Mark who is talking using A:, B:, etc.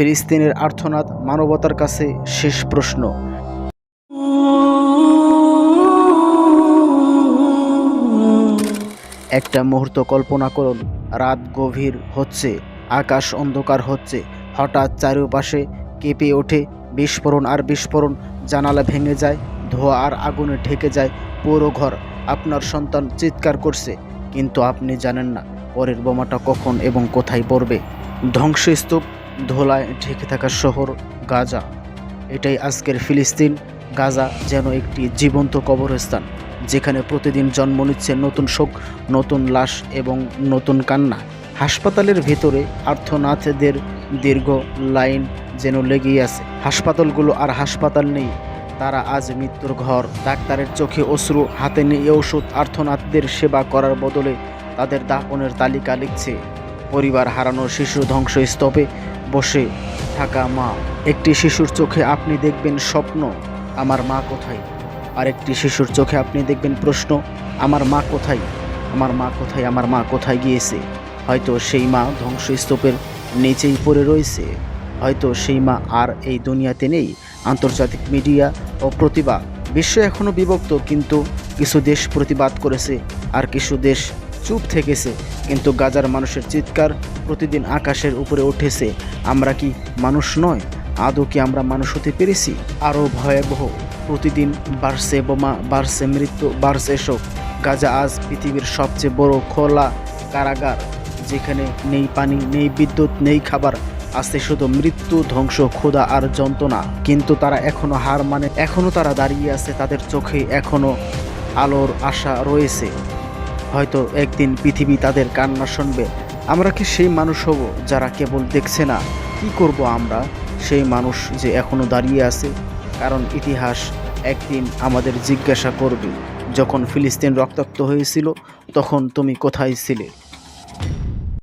A: ফিলিস্তিনের আর্থনাদ মানবতার কাছে শেষ প্রশ্ন। একটা মুহূর্ত কল্পনা করুন, রাত গভীর হচ্ছে, আকাশ অন্ধকার হচ্ছে, হঠাৎ চারিপাশে কেঁপে ওঠে বিস্ফোরণ আর বিস্ফোরণ, জানালা ভেঙে যায়, ধোঁয়া আর আগুনে ঢেকে যায় পুরো ঘর। আপনার সন্তান চিৎকার করছে, কিন্তু আপনি জানেন না পরের বোমাটা কখন এবং কোথায় পড়বে। ধ্বংসস্তূপ ধোলায় ঢেকে থাকা শহর গাজা। এটাই আজকের ফিলিস্তিন, গাজা যেন একটি জীবন্ত কবরস্থান, যেখানে প্রতিদিন জন্ম নিচ্ছে নতুন শোক, নতুন লাশ এবং নতুন কান্না। হাসপাতালের ভেতরে আর্থনাথদের দীর্ঘ লাইন যেন লেগেই আছে। হাসপাতালগুলো আর হাসপাতাল নেই, তারা আজ মৃত্যুর ঘর। ডাক্তারের চোখে অশ্রু, হাতে নিয়ে ওষুধ আর্থনাথদের সেবা করার বদলে তাদের দাপনের তালিকা লিখছে। পরিবার হারানো শিশু ধ্বংসস্তূপে বসে থাকা মা। একটি শিশুর চোখে আপনি দেখবেন স্বপ্ন, আমার মা কোথায়? আর একটি শিশুর চোখে আপনি দেখবেন প্রশ্ন, আমার মা কোথায়? আমার মা কোথায়? আমার মা কোথায় গিয়েছে? হয়তো সেই মা ধ্বংসস্তূপের নিচেই পড়ে রয়েছে। হয়তো সেই মা আর এই দুনিয়াতে নেই। আন্তর্জাতিক মিডিয়া ও প্রতিভা বিশ্ব এখনও বিভক্ত, কিন্তু কিছু দেশ প্রতিবাদ করেছে আর কিছু দেশ চুপ থেকেছে, কিন্তু গাজার মানুষের চিৎকার প্রতিদিন আকাশের উপরে উঠেছে। আমরা কি মানুষ নয়? আদৌ কি আমরা মানুষ হতে পেরেছি? আরও ভয়াবহ। প্রতিদিন বাড়ছে বোমা, বাড়ছে মৃত্যু, বাড়ছে শোক। গাজা আজ পৃথিবীর সবচেয়ে বড় খোলা কারাগার। যেখানে নেই পানি, নেই বিদ্যুৎ, নেই খাবার। আছে শুধু মৃত্যু, ধ্বংস, ক্ষুধা আর যন্ত্রণা। কিন্তু তারা এখনও হার মানে এখনও তারা দাঁড়িয়ে আছে তাদের চোখে। এখনও আলোর আশা রয়েছে। হয়তো একদিন পৃথিবী তাদের কান্না শুনবে। আমরা কি সেই মানুষ হব যারা কেবল দেখছে না? কি করব আমরা? সেই মানুষ যে এখনও দাঁড়িয়ে আছে। কারণ ইতিহাস একদিন আমাদের জিজ্ঞাসা করবে, যখন ফিলিস্তিন রক্তাক্ত হয়েছিল, তখন তুমি কোথায় ছিলে?